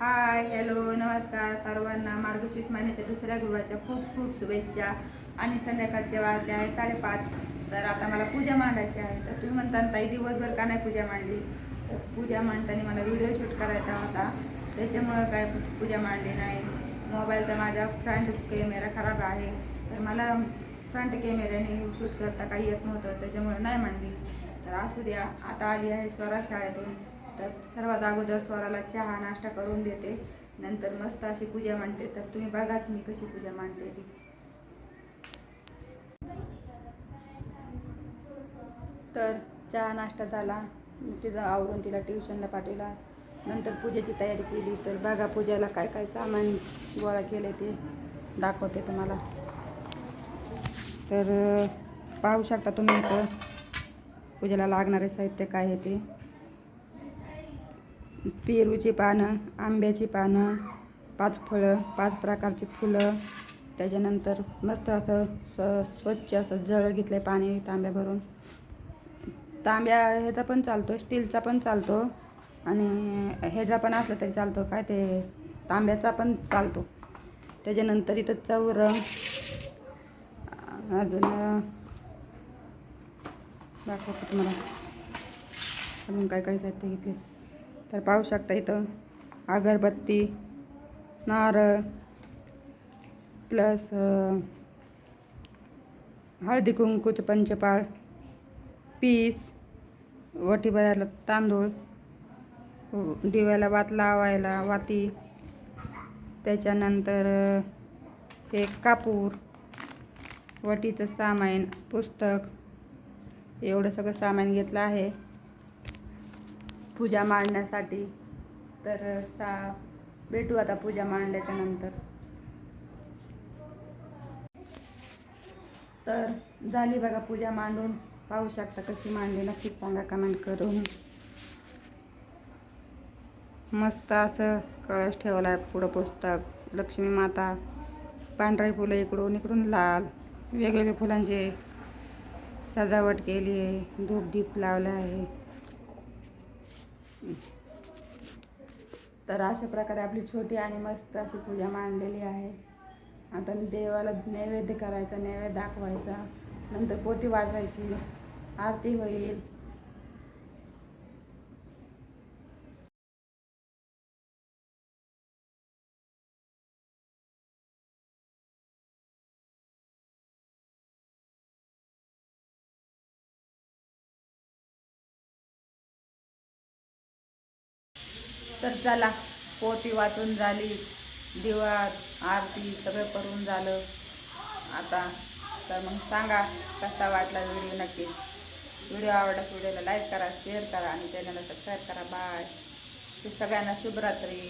Hi hello नमस्कार सर्वांना. मार्गशीर्ष महिन्याच्या दुसऱ्या गुरुवारच्या खूप खूप शुभेच्छा. आणि संध्याकाळच्या वाजले आहे साडेपाच. तर आता मला पूजा मांडायची आहे. तर तुम्ही म्हणता ताई दिवसभर का नाही पूजा मांडली? तर पूजा मांडताना मला व्हिडिओ शूट करायचा होता. त्याच्यामुळं काय पूजा मांडली नाही. मोबाईलचा माझा फ्रंट कॅमेरा खराब आहे. तर मला फ्रंट कॅमेऱ्याने शूट करता काही येत नव्हतं. त्याच्यामुळं नाही मांडली. तर असू द्या आता आली आहे स्वरा शाळेतून. तर सर्वात अगोदर स्वराला चहा नाश्ता करून देते. नंतर मस्त अशी पूजा मांडते. तर तुम्ही बघाच मी कशी पूजा मांडते ती. तर चहा नाश्ता झाला. तिथं आवरून तिला ट्युशनला पाठवला. नंतर पूजेची तयारी केली. तर बघा पूजेला काय काय सामान गोळा केले ते दाखवते तुम्हाला. तर पाहू शकता तुम्ही इथं पूजेला लागणारे साहित्य काय आहे ते. पेरूची पानं आंब्याची पानं पाच फळं पाच प्रकारची फुलं. त्याच्यानंतर मस्त असं स्व स्वच्छ असं जळ घेतलं आहे पाणी तांब्या भरून. तांब्या ह्याचा पण चालतो स्टीलचा पण चालतो आणि ह्याचा पण असला तरी चालतो काय ते तांब्याचा पण चालतो. त्याच्यानंतर इथं चौरंग अजून दाखवतो तुम्हाला. अजून काय काय साहित्य घेतले? तर पाहू शकता इथं अगरबत्ती नारळ प्लस हळदी कुंकूचं पंचपाळ पीस वटी भरायला तांदूळ दिव्याला वात लावायला वाती त्याच्यानंतर हे कापूर वटीचं सामान पुस्तक एवढं सगळं सामान घेतलं आहे. पूजा मांडण्यासाठी. तर सा भेटू आता पूजा मांडल्याच्या नंतर. तर झाली बघा पूजा मांडून. पाहू शकता कशी मांडली नक्कीच सांगा कमेंट करून. मस्त असं कळस ठेवला आहे पुढं पुस्तक. लक्ष्मी माता पांढरी फुलं इकडून इकडून लाल. वेगवेगळ्या फुलांचे सजावट केली आहे. धूप दीप लावला आहे. तर अशा प्रकारे आपली छोटी आणि मस्त अशी पूजा मांडलेली आहे. आता देवाला नैवेद्य करायचा नैवेद्य दाखवायचा. नंतर पोती वाजवायची. आरती होईल. तर चला पोती वाचून झाली दिवा आरती सगळं करून झालं. आता तर मग सांगा कसा वाटला व्हिडिओ नक्की. व्हिडिओ आवडल्यास व्हिडिओला लाईक करा शेअर करा आणि चॅनलला सबस्क्राईब करा. बाय. सगळ्यांना शुभरात्री.